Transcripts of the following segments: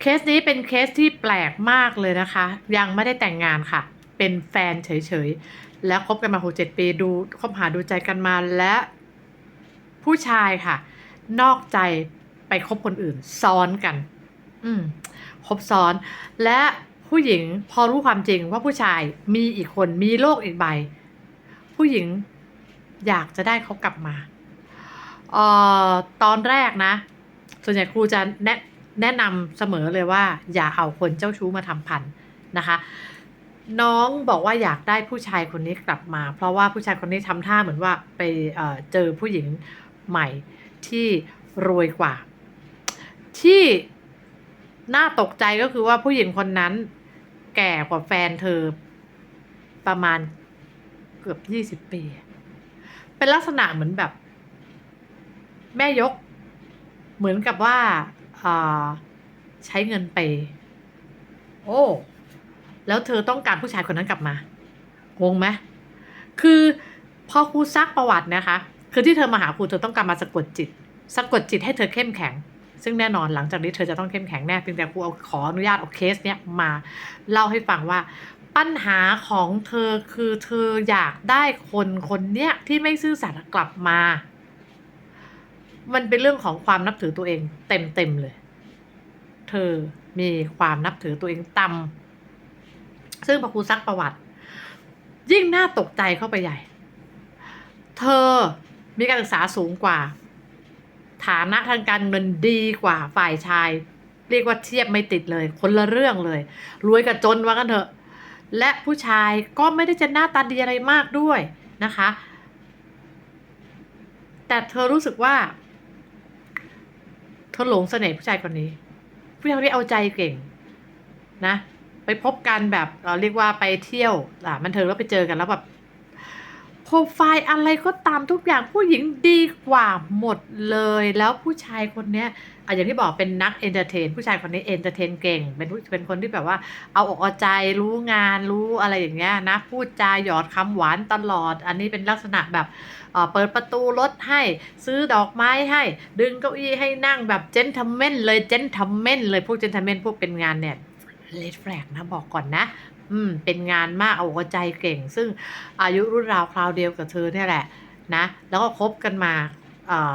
เคสนี้เป็นเคสที่แปลกมากเลยนะคะ ยังไม่ได้แต่งงานค่ะ เป็นแฟนเฉยๆ แล้วคบกันมาหกเจ็ดปีดูคบหาดูใจกันมาและ ผู้ชายค่ะ นอกใจไปคบคนอื่น ซ้อนกัน อืมคบซ้อน และผู้หญิงพอรู้ความจริงว่าผู้ชายมีอีกคนมีโลกอีกใบ ผู้หญิงอยากจะได้เขากลับมาเอ่อตอนแรกนะ ส่วนใหญ่ครูจะแนะ แนะนำเสมอเลยว่า อย่าเอาคนเจ้าชู้มาทำพันนะคะ น้องบอกว่าอยากได้ผู้ชายคนนี้กลับมา เพราะว่าผู้ชายคนนี้ทำท่าเหมือนว่าไปเเจอผู้หญิงใหม่ที่รวยกว่า ที่น่าตกใจก็คือว่าผู้หญิงคนนั้นแก่กว่าแฟนเธอประมาณเกือบยี่สิบปี เป็นลักษณะเหมือนแบบ แม่ยก เหมือนกับว่า ใช้เงินไป โอ้ แล้วเธอต้องการผู้ชายคนนั้นกลับมางงไหมคือพอครูซักประวัตินะคะ คือที่เธอมาหาครูเธอต้องการมาสะกดจิต สะกดจิตให้เธอเข้มแข็ง ซึ่งแน่นอนหลังจากนี้เธอจะต้องเข้มแข็งแน่เพียงแต่ครูเอาขออนุญาตเอาเคสเนี้ยมาเล่าให้ฟังว่าปัญหาของเธอคือเธออยากได้คนคนเนี้ยที่ไม่ซื่อสัตย์กลับมา มันเป็นเรื่องของความนับถือตัวเอง เต็มเต็มๆเลย เธอมีความนับถือตัวเองต่ำซึ่งพอครูซักประวัติ ยิ่งน่าตกใจเข้าไปใหญ่ เธอมีการศึกษาสูงกว่า ฐานะทางการเงินดีกว่าฝ่ายชาย เรียกว่าเทียบไม่ติดเลย คนละเรื่องเลย รวยกับจนว่ากันเถอะ และผู้ชายก็ไม่ได้จะหน้าตาดีอะไรมากด้วยนะคะ แต่เธอรู้สึกว่า เธอหลงเสน่ห์ผู้ชายคนนี้ ผู้ชายคนนี้เอาใจเก่ง นะ ไปพบกันแบบเราเรียกว่าไปเที่ยวอะมันเธอแล้วไปเจอกันแล้วแบบ โปรไฟล์อะไรก็ตามทุกอย่างผู้หญิงดีกว่าหมดเลย แล้วผู้ชายคนนี้อะอย่างที่บอกเป็นนักเอนเตอร์เทนผู้ชายคนนี้เอนเตอร์เทนเก่ง เป็นเป็นคนที่แบบว่า เอาอกเอาใจรู้งานรู้อะไรอย่างเงี้ยนะพูดจาหยอดคำหวานตลอด อันนี้เป็นลักษณะแบบเปิดประตูรถให้ซื้อดอกไม้ให้ ดึงเก้าอี้ให้นั่งแบบเจนท l e เมนเลยเจนท l e เมนเลยพวกเจนท l e เมนพวกเป็นงานเนี่ยเลดแฟลกนะบอกก่อนนะ อืม เป็นงานมากเอาอกเอาใจเก่ง ซึ่งอายุรุ่นราวคราวเดียวกับเธอเนี่ยแหละ นะ แล้วก็คบกันมาเอ่อ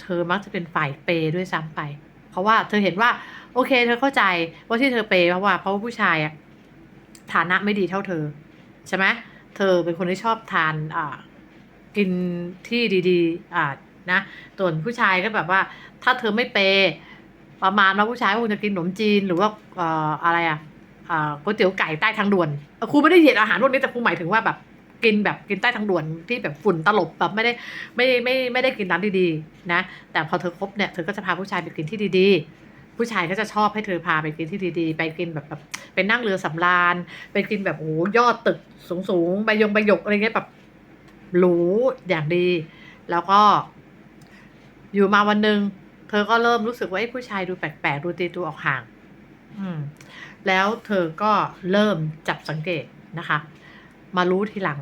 เธอมักจะเป็นฝ่ายเปย์ด้วยซ้ำไป เพราะว่าเธอเห็นว่า โอเค เธอเข้าใจว่าที่เธอเปย์เพราะว่าเพราะว่าผู้ชายอะฐานะไม่ดีเท่าเธอ ใช่ไหมเธอเป็นคนที่ชอบทานอ่ากินที่ดีๆอ่านะส่วนผู้ชายก็แบบว่า ถ้าเธอไม่เปย์ประมาณว่าผู้ชายคงจะกินขนมจีนหรือว่าเอ่ออะไรอะอ่า ก๋วยเตี๋ยวไก่ใต้ทางด่วนครูไม่ได้เหยียดอาหารพวกนี้แต่ครูหมายถึงว่าแบบกินแบบกินใต้ทางด่วนที่แบบฝุ่นตลบแบบไม่ได้ไม่ไม่ไม่ได้กินร้านดีๆนะ แต่พอเธอคบเนี่ยเธอก็จะพาผู้ชายไปกินที่ดีๆ ผู้ชายก็จะชอบให้เธอพาไปกินที่ดีๆ ไปกินแบบแบบไปนั่งเรือสำราญไปกินแบบโอ้ยอดตึกสูงๆใบยงใบหยกอะไรเงี้ยแบบหรูอย่างดี แล้วก็อยู่มาวันหนึ่งเธอก็เริ่มรู้สึกว่าไอ้ผู้ชายดูแปลกๆดูตีตัวออกห่าง อืม แล้วเธอก็เริ่มจับสังเกตนะคะ มารู้ทีหลัง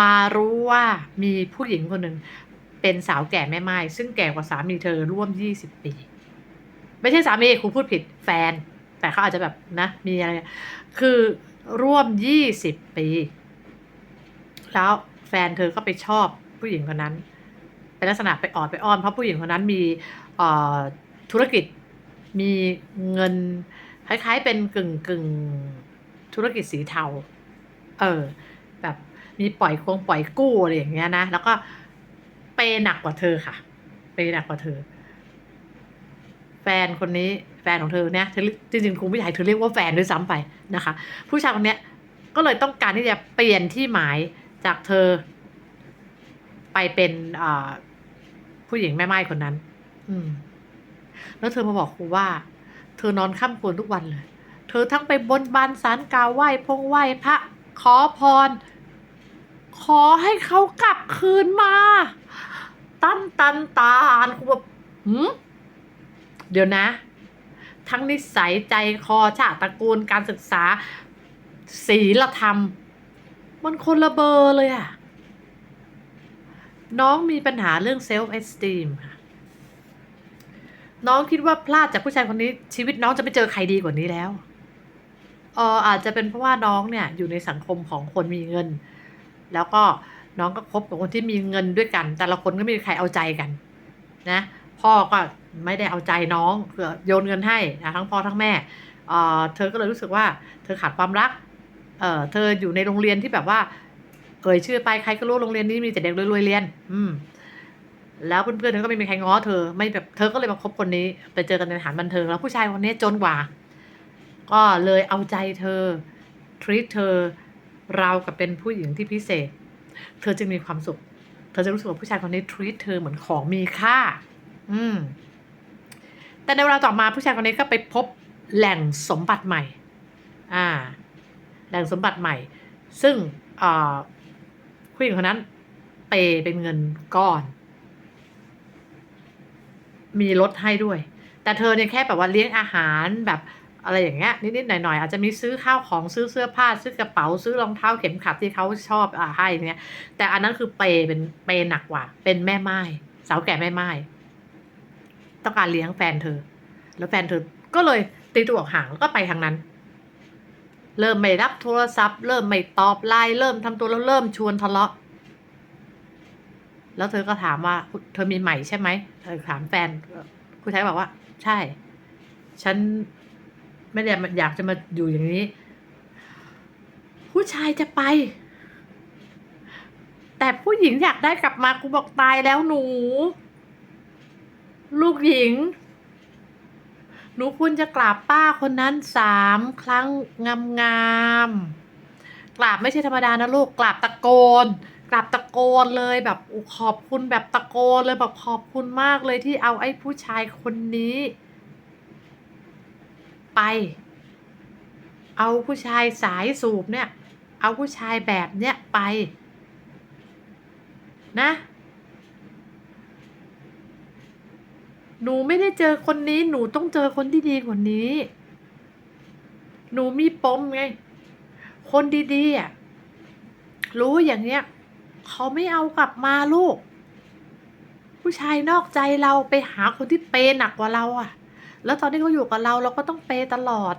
มารู้ว่ามีผู้หญิงคนหนึ่งเป็นสาวแก่แม่ไม้ซึ่งแก่กว่าสามีเธอร่วมยี่สิบปี ไม่ใช่สามีครูพูดผิดแฟน แต่เขาอาจจะแบบนะมีอะไร คือร่วมยี่สิบปี แล้วแฟนเธอก็ไปชอบผู้หญิงคนนั้น เป็นลักษณะไปออดไปอ้อนเพราะผู้หญิงคนนั้นมีธุรกิจมีเงิน คล้ายๆ เป็นกึ่งกึ่งธุรกิจสีเทา เออ แบบมีปล่อยคงปล่อยกู้อะไรอย่างเงี้ยนะ แล้วก็เปย์หนักกว่าเธอค่ะ เปย์หนักกว่าเธอ แฟนคนนี้แฟนของเธอเนี่ยเธอจริงๆครูไม่อยากให้เธอเรียกว่าแฟนด้วยซ้ำไปนะคะ ผู้ชายคนเนี้ยก็เลยต้องการที่จะเปลี่ยนที่หมายจากเธอ ไปเป็นผู้หญิงแม่ไม้คนนั้น อืม แล้วเธอมาบอกครูว่า เธอนอนค่ำควรทุกวันเลย เธอทั้งไปบนบานสารกาวไหว้พงไหว้พระขอพร ขอให้เขากลับคืนมา ตันตันตาอันครูแบบหืมเดี๋ยวนะ ทั้งนิสัยใจคอชาติตระกูลการศึกษาศีลธรรม มันคนละเบอร์เลยอะน้องมีปัญหาเรื่องเซลฟ์เอสติมค่ะ น้องคิดว่าพลาดจากผู้ชายคนนี้ ชีวิตน้องจะไม่เจอใครดีกว่านี้แล้วเอออาจจะเป็นเพราะว่าน้องเนี่ยอยู่ในสังคมของคนมีเงิน แล้วก็น้องก็คบกับคนที่มีเงินด้วยกัน แต่ละคนก็ไม่มีใครเอาใจกัน นะ พ่อก็ไม่ได้เอาใจน้องเผื่อโยนเงินให้นะทั้งพ่อทั้งแม่เออเธอก็เลยรู้สึกว่า เธอขาดความรักเออเธออยู่ในโรงเรียนที่แบบว่าเอ่ยชื่อไปใครก็รู้โรงเรียนนี้มีแต่เด็กรวยๆเรียน อืม แล้วเพื่อนๆเธอก็ไม่มีใครง้อเธอ ไม่แบบเธอก็เลยมาคบคนนี้ ไปเจอกันในสถานบันเทิง แล้วผู้ชายคนนี้จนกว่า ก็เลยเอาใจเธอ treat เธอเรากับเป็นผู้หญิงที่พิเศษ เธอจึงมีความสุข เธอจะรู้สึกว่าผู้ชายคนนี้ treat เธอเหมือนของมีค่า อืม แต่ในเวลาต่อมาผู้ชายคนนี้ก็ไปพบแหล่งสมบัติใหม่ อ่า แหล่งสมบัติใหม่ ซึ่งผู้หญิงคนนั้นเปเป็นเงินก้อน มีรถให้ด้วย แต่เธอเนี่ยแค่แบบว่าเลี้ยงอาหารแบบอะไรอย่างเงี้ยนิดๆหน่อยๆอาจจะมีซื้อข้าวของซื้อเสื้อผ้า ซื้อกระเป๋าซื้อรองเท้าเข็มขัดที่เขาชอบอ่าให้เนี่ยแต่อันนั้นคือเปย์เป็นเปย์หนักกว่า เป็นแม่ไม้สาวแก่แม่ไม้ต้องการเลี้ยงแฟนเธอ แล้วแฟนเธอก็เลยตีตัวออกห่างแล้วก็ไปทางนั้น เริ่มไม่รับโทรศัพท์ เริ่มไม่ตอบไลน์เริ่มทำตัวแล้วเริ่มชวนทะเลาะ แล้วเธอก็ถามว่าเธอมีใหม่ใช่ไหมเธอถามแฟนผู้ชายบอกว่า ใช่ ฉันไม่ได้อยากจะมาอยู่อย่างนี้ ผู้ชายจะไป แต่ผู้หญิงอยากได้กลับมากูบอกตายแล้วหนู ลูกหญิง หนูควรจะกราบป้าคนนั้นสามครั้งงามๆกราบไม่ใช่ธรรมดานะลูกกราบตะโกน กราบตะโกนเลยแบบขอบคุณแบบตะโกนเลยแบบขอบคุณมากเลยที่เอาไอ้ผู้ชายคนนี้ ไป เอาผู้ชายสายสูบเนี่ย เอาผู้ชายแบบเนี้ยไป นะ หนูไม่ได้เจอคนนี้ หนูต้องเจอคนที่ดีกว่านี้ หนูมีปมไง คนดีๆอะรู้อย่างเนี้ย เขาไม่เอากลับมาลูก ผู้ชายนอกใจเราไปหาคนที่เปย์หนักกว่าเราอะแล้วตอนที่เขาอยู่กับเราเราก็ต้องเปย์ตลอด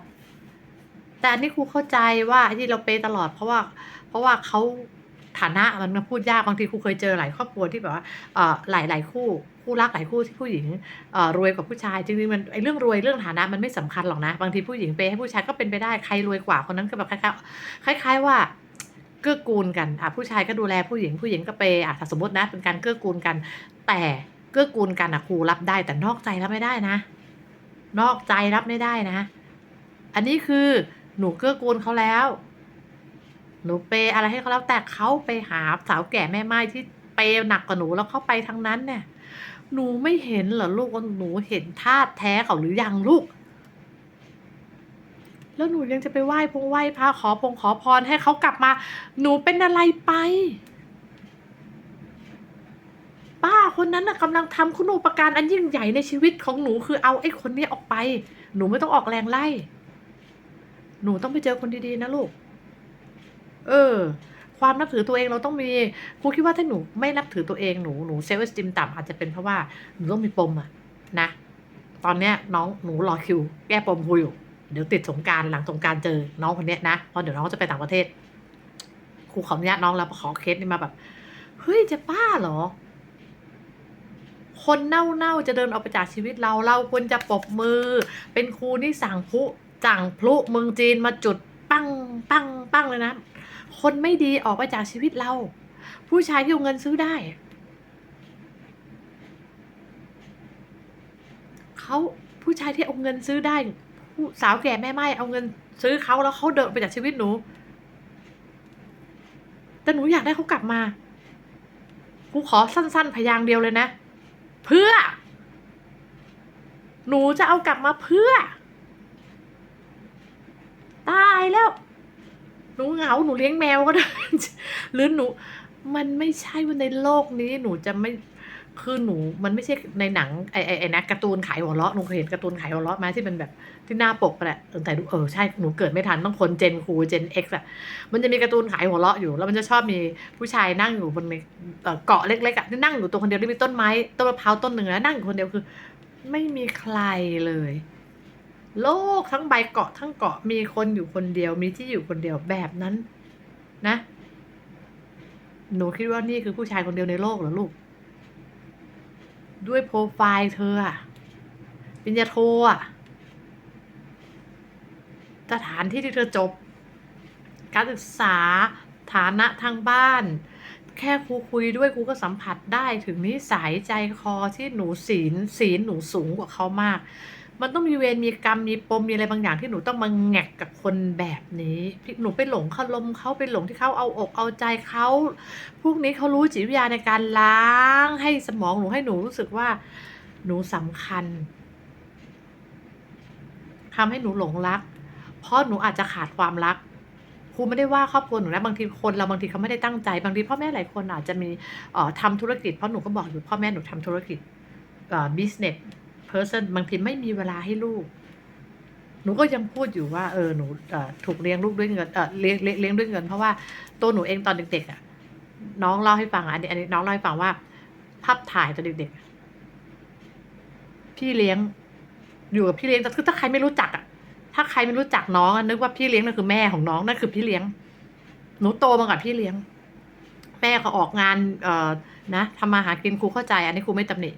แต่อันนี้ครูเข้าใจว่าไอ้ที่เราเปย์ตลอดเพราะว่า เพราะว่าเขาฐานะมันมาพูดยากบางทีครูเคยเจอหลายครอบครัวที่แบบว่าเอ่อหลายหลายคู่ คู่รักหลายคู่ที่ผู้หญิงเอ่อรวยกว่าผู้ชายจริงๆมันไอ้เรื่องรวยเรื่องฐานะมันไม่สำคัญหรอกนะ บางทีผู้หญิงเปย์ให้ผู้ชายก็เป็นไปได้ใครรวยกว่าคนนั้นก็แบบคล้ายๆคล้าย ๆ ว่า เกื้อกูลกันอะผู้ชายก็ดูแลผู้หญิงผู้หญิงก็เปย์อะถ้าสมมตินะ เป็นการเกื้อกูลกัน แต่เกื้อกูลกันอะครูรับได้ แต่นอกใจรับไม่ได้นะ นอกใจรับไม่ได้นะ อันนี้คือหนูเกื้อกูลเขาแล้ว หนูเปย์อะไรให้เขาแล้วแต่เขาไปหาสาวแก่แม่ไม้ที่เปย์หนักกว่าหนูแล้วเขาไปทางนั้นเนี่ย หนูไม่เห็นเหรอลูกว่าหนูเห็นท่าตุแท้เขาหรือยังลูก แล้วหนูยังจะไปไหว้พงไหว้พระขอพงขอพรให้เขากลับมา หนูเป็นอะไรไป ป้าคนนั้นน่ะกำลังทำคุณูปการอันยิ่งใหญ่ในชีวิตของหนูคือเอาไอ้คนนี้ออกไป หนูไม่ต้องออกแรงไล่ หนูต้องไปเจอคนดีๆนะลูก เออ ความนับถือตัวเองเราต้องมีครูคิดว่าถ้าหนูไม่นับถือตัวเองหนูหนูเซลล์สติมต่ำอาจจะเป็นเพราะว่าหนูต้องมีปมอะนะ ตอนเนี้ยน้องหนูรอคิว แก้ปมครูอยู่ เดี๋ยวติดสงกรารหลังสงกรารเจอน้องคนเนี้ยนะเพราะเดี๋ยวน้องจะไปต่างประเทศครูขออนุญาตน้องแล้วขอเคสนี้มาแบบเฮ้ยจะบ้าเหรอ คนเน่าๆจะเดินออกไปจากชีวิตเราเราควรจะปรบมือ เป็นครูที่สั่งพลุสั่งพลุเมืองจีนมาจุดปั้งปั้งปั้งเลยนะ คนไม่ดีออกไปจากชีวิตเรา ผู้ชายที่เอาเงินซื้อได้เขาผู้ชายที่เอาเงินซื้อได้ ผู้สาวแก่แม่ไม้เอาเงินซื้อเขาแล้วเขาเดินไปจากชีวิตหนู แต่หนูอยากได้เขากลับมาครูขอสั้น ๆ พยางค์เดียวเลยนะ เพื่อ หนูจะเอากลับมาเพื่อ ตายแล้ว หนูเหงาหนูเลี้ยงแมวก็ได้ หรือหนู มันไม่ใช่ว่าในโลกนี้หนูจะไม่ คือหนูมันไม่ใช่ในหนังไอไอไอนะการ์ตูนขายหัวเราะหนูเคยเห็นการ์ตูนขายหัวเราะไหมที่เป็นแบบที่หน้าปกไปแหละแต่ดูเออใช่หนูเกิดไม่ทันต้องคนเจนครูเจนเอ็กซ์อะมันจะมีการ์ตูนขายหัวเราะอยู่ แล้วมันจะชอบมีผู้ชายนั่งอยู่บนเกาะเล็กๆอะที่นั่งอยู่ตัวคนเดียวที่มีต้นไม้ต้นมะพร้าวต้นหนึ่งแล้วนั่งอยู่คนเดียวคือ ไม่มีใครเลย โลกทั้งใบเกาะทั้งเกาะมีคนอยู่คนเดียวมีที่อยู่คนเดียวแบบนั้นนะ หนูคิดว่านี่คือผู้ชายคนเดียวในโลกเหรอลูก ด้วยโปรไฟล์เธออะปริญญาโทอะสถานที่ที่เธอจบ การศึกษาฐานะทางบ้าน แค่ครูคุยด้วยครูก็สัมผัสได้ถึงนิสัยใจคอที่หนูศีลศีลหนูสูงกว่าเขามาก มันต้องมีเวรมีกรรมมีปมมีอะไรบางอย่างที่หนูต้องมาแงกกับคนแบบนี้พี่หนูไปหลงคารมเขาไปหลงที่เขาเอาอกเอาใจเขาพวกนี้เขารู้จิตวิทยาในการล้าง ให้สมองหนูให้หนูรู้สึกว่า หนูสำคัญทำให้หนูหลงรัก เพราะหนูอาจจะขาดความรักครูไม่ได้ว่าครอบครัวหนูนะบางทีคนเราบางทีเขาไม่ได้ตั้งใจบางทีพ่อแม่หลายคนอาจจะมีออทำธุรกิจเพราะหนูก็บอกอยู่พ่อแม่หนูทำธุรกิจออ business person บางทีไม่มีเวลาให้ลูก หนูก็ยังพูดอยู่ว่า เออหนูถูกเลี้ยงลูกด้วยเงินเลี้ยงเลี้ยงด้วยเงิน เพราะว่าตัวหนูเองตอนเด็กๆอะ น้องเล่าให้ฟังอันนี้อันนี้น้องเล่าให้ฟังว่าภาพถ่ายตอนเด็กๆพี่เลี้ยงอยู่กับพี่เลี้ยงแต่คือถ้าใครไม่รู้จักอะ ถ้าใครไม่รู้จักน้องนึกว่าพี่เลี้ยงนั่นคือแม่ของน้องนั่นคือพี่เลี้ยง หนูโตมากับพี่เลี้ยง แม่เขาออกงาน เอ่อนะทำมาหากินครูเข้าใจ อันนี้ครูไม่ตำหนิ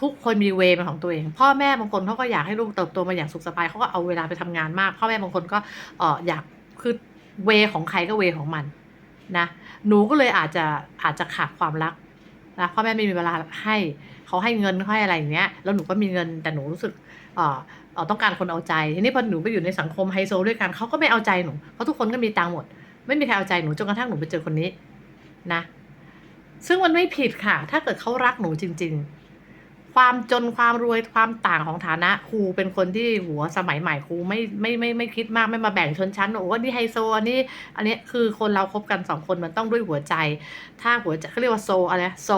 ทุกคนมีเวย์เป็นของตัวเอง พ่อแม่บางคนเขาก็อยากให้ลูกเติบโตมาอย่างสุขสบายเขาก็เอาเวลาไปทำงานมาก พ่อแม่บางคนก็เอออยากคือเวย์ของใครก็เวย์ของมันนะหนูก็เลยอาจจะอาจจะขาดความรักนะพ่อแม่ไม่มีเวลาให้เขาให้เงินเขาให้อะไรอย่างเงี้ยแล้วหนูก็มีเงินแต่หนูรู้สึกเอ่อเออต้องการคนเอาใจทีนี้พอหนูไปอยู่ในสังคมไฮโซด้วยกันเขาก็ไม่เอาใจหนูเพราะทุกคนก็มีตังหมด ไม่มีใครเอาใจหนูจนกระทั่งหนูไปเจอคนนี้นะ ซึ่งมันไม่ผิดค่ะ ถ้าเกิดเขารักหนูจริง ๆ ความจนความรวยความต่างของฐานะครูเป็นคนที่หัวสมัยใหม่ครูไม่ไม่ไม่ไม่คิดมากไม่มาแบ่งชนชั้นโอ้อันนี้ไฮโซอันนี้ อันนี้คือคนเราคบกันสองคนมันต้องด้วยหัวใจ ถ้าหัวใจเขาเรียกว่าโซอะไรโซ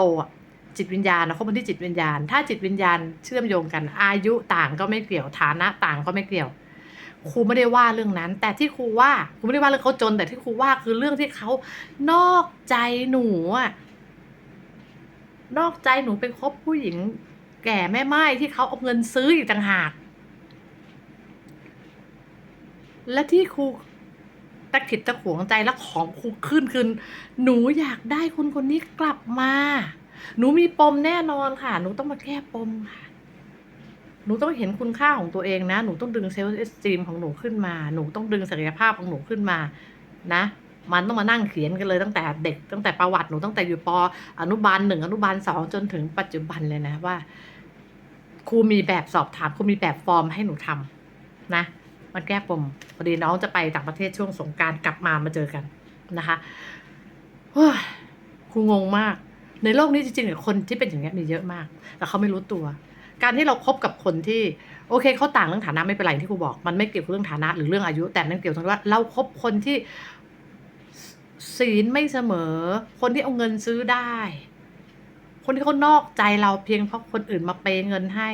จิตวิญญาณนะคบกันที่จิตวิญญาณ ถ้าจิตวิญญาณเชื่อมโยงกัน อายุต่างก็ไม่เกี่ยวฐานะต่างก็ไม่เกี่ยวครูไม่ได้ว่าเรื่องนั้น แต่ที่ครูว่าครูไม่ได้ว่าเรื่องเขาจน แต่ที่ครูว่าคือเรื่องที่เขานอกใจหนูอะนอกใจหนูไปคบผู้หญิง แก่แม่ไม้ที่เขาเอาเงินซื้ออีกต่างหาก และที่ครูตะขิดตะขวงใจแล้วของครูขึ้นคือหนูอยากได้คนคนนี้กลับมา หนูมีปมแน่นอนค่ะ หนูต้องมาแก้ปมค่ะ หนูต้องเห็นคุณค่าของตัวเองนะ หนูต้องดึงเซลล์เอสตีมของหนูขึ้นมา หนูต้องดึงศักยภาพของหนูขึ้นมา นะมันต้องมานั่งเขียนกันเลยตั้งแต่เด็กตั้งแต่ประวัติหนูตั้งแต่อยู่ปอนุบาลหนึ่งอนุบาลสองจนถึงปัจจุบันเลยนะว่า ครูมีแบบสอบถามครูมีแบบฟอร์มให้หนูทำนะมันแก้ปมพอดีน้องจะไปต่างประเทศช่วงสงการกลับมามาเจอกันนะคะเฮ้ยครูงงมาก ในโลกนี้จริงๆคนที่เป็นอย่างเงี้ยมีเยอะมาก แต่เขาไม่รู้ตัว การที่เราครบกับคนที่โอเคเขาต่างเรื่องฐานะไม่เป็นไรที่ครูบอก มันไม่เกี่ยวกับเรื่องฐานะหรือเรื่องอายุ แต่มันเกี่ยวกับว่าเราครบคนที่ศีลไม่เสมอ คนที่เอาเงินซื้อได้ คนที่เขานอกใจเราเพียงเพราะคนอื่นมาเปเงินให้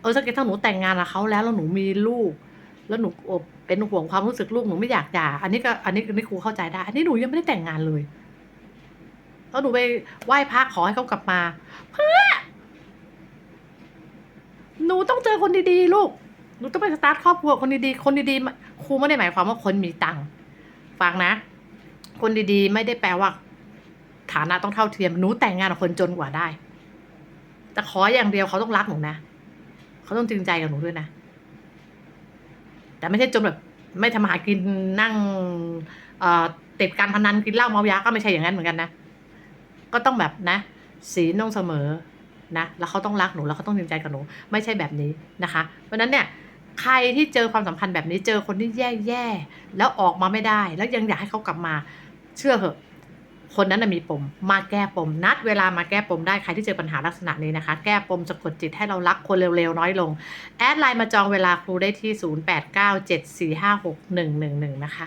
เออสักทีถ้าหนูแต่งงานกับเขาแล้วแล้วหนูมีลูก แล้วหนูเป็นห่วงความรู้สึกลูกหนูไม่อยากหย่าอันนี้ก็อันนี้อันนี้ครูเข้าใจได้ อันนี้หนูยังไม่ได้แต่งงานเลยแล้วหนูไปไหว้พระขอให้เขากลับมาเพื่อหนูต้องเจอคนดีๆลูกหนูต้องไปสตาร์ทครอบครัวคนดีๆ คนดีๆครูไม่ได้หมายความว่าคนมีตังค์ฟังนะ คนดีๆ ไม่ได้แปลว่า ฐานะต้องเท่าเทียมหนูแต่งงานกับคนจนกว่าได้ แต่ขออย่างเดียวเขาต้องรักหนูนะเขาต้องจริงใจกับหนูด้วยนะ แต่ไม่ใช่จนแบบไม่ทำมาหากินนั่งเติดการพนันกินเหล้าเมายาก็ไม่ใช่อย่างนั้นเหมือนกันนะ ก็ต้องแบบนะศีลต้องเสมอนะแล้วเขาต้องรักหนูแล้วเขาต้องจริงใจกับหนู ไม่ใช่แบบนี้นะคะ เพราะฉะนั้นเนี่ยใครที่เจอความสัมพันธ์แบบนี้เจอคนที่แย่ๆแล้วออกมาไม่ได้ แล้วยังอยากให้เขากลับมา เชื่อเหอะ คนนั้นนะมีปมมาแก้ปม นัดเวลามาแก้ปมได้ใครที่เจอปัญหาลักษณะนี้นะคะ แก้ปมสะกดจิตให้เรารักคนเร็วๆ น้อยลง แอดไลน์มาจองเวลาครูได้ที่ 0897456111 นะคะ